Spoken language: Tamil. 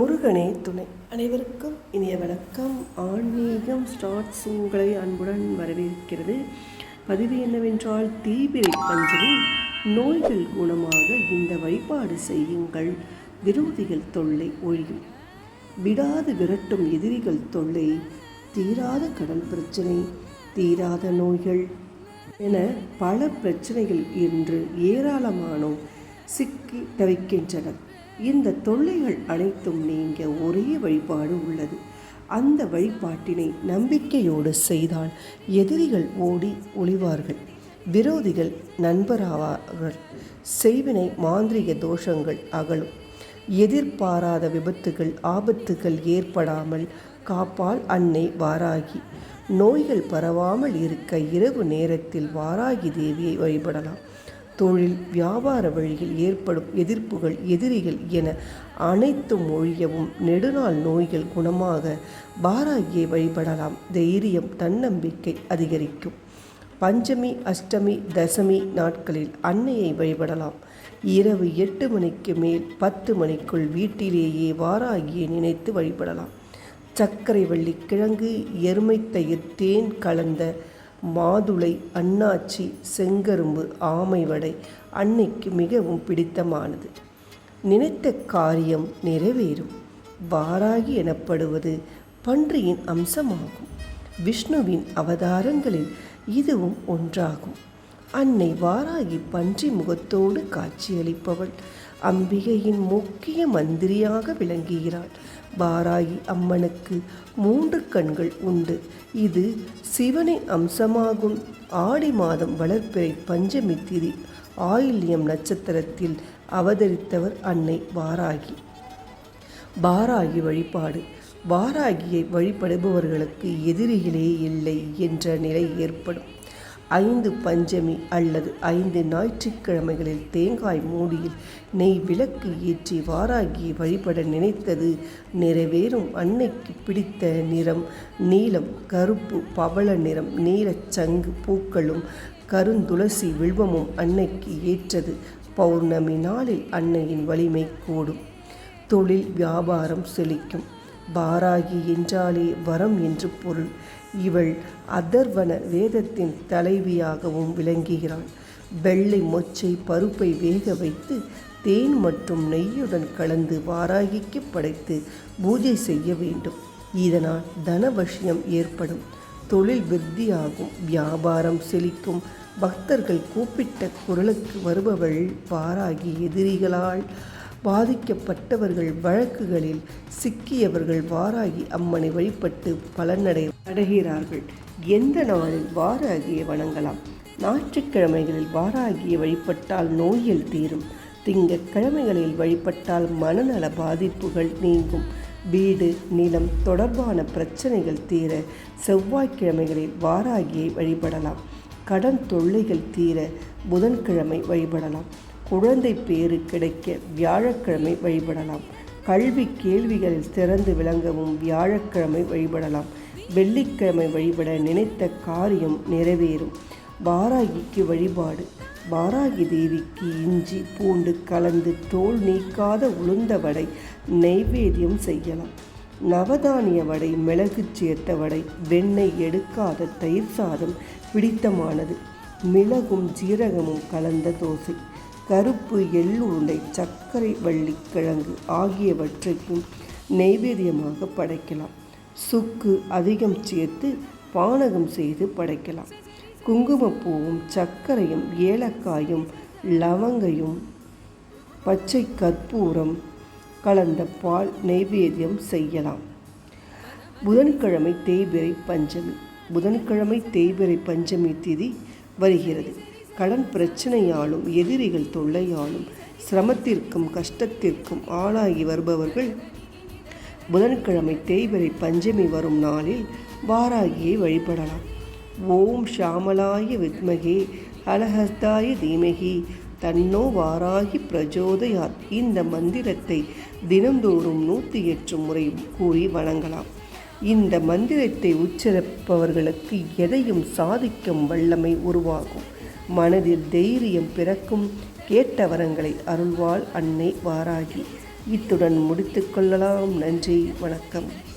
முருகனே துணை. அனைவருக்கும் இனிய வணக்கம். ஆன்மீகம் ஸ்டார்ட்ஸ் உங்களை அன்புடன் வரவேற்கிறது. பதிவு என்னவென்றால் தீபிரி பஞ்சமி. நோய்கள் குணமாக இந்த வழிபாடு செய்யுங்கள். விரோதிகள் தொல்லை ஒழியும். விடாது விரட்டும் எதிரிகள் தொல்லை. தீராத கடன் பிரச்சனை தீராத நோய்கள் என பல பிரச்சனைகள் இன்று ஏராளமானோர் சிக்கி தவிக்கின்றனர். இந்த தொல்லைகள் அனைத்தும் நீங்க ஒரே வழிபாடு உள்ளது. அந்த வழிபாட்டினை நம்பிக்கையோடு செய்தால் எதிரிகள் ஓடி ஒளிவார்கள். விரோதிகள் நண்பராவார்கள். செய்வினை மாந்திரிக தோஷங்கள் அகலும். எதிர்பாராத விபத்துகள் ஆபத்துகள் ஏற்படாமல் காப்பால் அன்னை வாராகி. நோய்கள் பரவாமல் இருக்க இரவு நேரத்தில் வாராகி தேவியை வழிபடலாம். தொழில் வியாபார வழியில் ஏற்படும் எதிர்ப்புகள் எதிரிகள் என அனைத்தும் ஒழியவும் நெடுநாள் நோய்கள் குணமாக பாராகியை வழிபடலாம். தைரியம் தன்னம்பிக்கை அதிகரிக்கும். பஞ்சமி அஷ்டமி தசமி நாட்களில் அன்னையை வழிபடலாம். இரவு எட்டு மணிக்கு மேல் பத்து மணிக்குள் வீட்டிலேயே வாராகியை நினைத்து வழிபடலாம். சர்க்கரை வள்ளி கிழங்கு எருமை தயிர் தேன் கலந்த மாதுளை அண்ணாச்சி செங்கரும்பு ஆமை வடை அன்னைக்கு மிகவும் பிடித்தமானது. நினைத்த காரியம் நிறைவேறும். வாராகி எனப்படுவது பன்றியின் அம்சமாகும். விஷ்ணுவின் அவதாரங்களில் இதுவும் ஒன்றாகும். அன்னை வாராகி பன்றி முகத்தோடு காட்சியளிப்பவள். அம்பிகையின் முக்கிய மந்திரியாக விளங்குகிறாள் வாராகி அம்மனுக்கு மூன்று கண்கள் உண்டு. இது சிவனின் அம்சமாகும் ஆடி மாதம் வளர்ப்பிறை பஞ்சமி திதி ஆயில்யம் நட்சத்திரத்தில் அவதரித்தவர் அன்னை வாராகி. பாராகி வழிபாடு. வாராகியை வழிபடுபவர்களுக்கு எதிரிகளே இல்லை என்ற நிலை ஏற்படும். ஐந்து பஞ்சமி அல்லது ஐந்து ஞாயிற்றுக்கிழமைகளில் தேங்காய் மூடியில் நெய் விளக்கு ஏற்றி வாராகியை வழிபட நினைத்தது நிறைவேறும் அன்னைக்கு பிடித்த நிறம். நீலம் கருப்பு பவள நிறம் நீலச்சங்கு பூக்களும் கருந்துளசி வில்வமும் அன்னைக்கு ஏற்றது. பௌர்ணமி நாளில் அன்னையின் வலிமை கூடும். தொழில் வியாபாரம் செழிக்கும். பாராகி என்றாலே வரம் என்று பொருள். இவள் அதர்வன வேதத்தின் தலைவியாகவும் விளங்குகிறாள். வெள்ளை மொச்சை பருப்பை வேக வைத்து தேன் மற்றும் நெய்யுடன் கலந்து வாராகிக்கு படைத்து பூஜை செய்ய வேண்டும். இதனால் தனவசியம் ஏற்படும். தொழில் விருத்தியாகும். வியாபாரம் செழிக்கும். பக்தர்கள் கூப்பிட்ட குரலுக்கு வருபவள் வாராகி எதிரிகளால் பாதிக்கப்பட்டவர்கள் வழக்குகளில் சிக்கியவர்கள் வாராகி அம்மனை வழிபட்டு பலனடை அடைகிறார்கள். எந்த நாளில் வாராகியை வணங்கலாம்? ஞாயிற்றுக்கிழமைகளில் வாராகியை வழிபட்டால் நோயில் தீரும். திங்கட்கிழமைகளில் வழிபட்டால் மனநல பாதிப்புகள் நீங்கும். வீடு நிலம் தொடர்பான பிரச்சனைகள் தீர செவ்வாய்க்கிழமைகளில் வாராகியை வழிபடலாம். கடன் தொல்லைகள் தீர புதன்கிழமை வழிபடலாம். குழந்தை பேறு கிடைக்க வியாழக்கிழமை வழிபடலாம். கல்வி கேள்விகளில் சிறந்து விளங்கவும் வியாழக்கிழமை வழிபடலாம். வெள்ளிக்கிழமை வழிபட நினைத்த காரியம் நிறைவேறும். வாராகிக்கு வழிபாடு. வாராகி தேவிக்கு இஞ்சி பூண்டு கலந்து தோல் நீக்காத உளுந்த வடை நெய்வேத்தியம் செய்யலாம். நவதானிய வடை மிளகு சேர்த்த வடை வெண்ணெய் எடுக்காத தயிர் சாதம் பிடித்தமானது. மிளகும் ஜீரகமும் கலந்த தோசை. கருப்பு எள்ளுருண்டை சர்க்கரை வள்ளி கிழங்கு ஆகியவற்றையும் நெய்வேதியமாக படைக்கலாம். சுக்கு அதிகம் சேர்த்து பானகம் செய்து படைக்கலாம். குங்குமப்பூவும் சர்க்கரையும் ஏலக்காயும் லவங்கையும் பச்சை கற்பூரம் கலந்த பால் நெய்வேத்தியம் செய்யலாம். புதன்கிழமை தேய்பிரை பஞ்சமி புதன்கிழமை தேய்பிரை பஞ்சமி திதி வருகிறது. கடன் பிரச்சனையாலும் எதிரிகள் தொல்லையாலும் சிரமத்திற்கும் கஷ்டத்திற்கும் ஆளாகி வருபவர்கள் புதன்கிழமை தேய்பிரை பஞ்சமி வரும் நாளில் வாராகியை வழிபடலாம். ஓம் ஷாமலாய வித்மகே அலஹஸ்தாய தீமகி தன்னோ வாராகி பிரஜோதயாத். இந்த மந்திரத்தை தினந்தோறும் நூற்றி எட்டு முறை கூறி வணங்கலாம். இந்த மந்திரத்தை உச்சரிப்பவர்களுக்கு எதையும் சாதிக்கும் வல்லமை உருவாகும். மனதில் தைரியம் பிறக்கும் கேட்ட வரங்களை அருள்வாள் அன்னை வாராகி. இத்துடன் முடித்துக்கொள்ளலாம் நன்றி. வணக்கம்.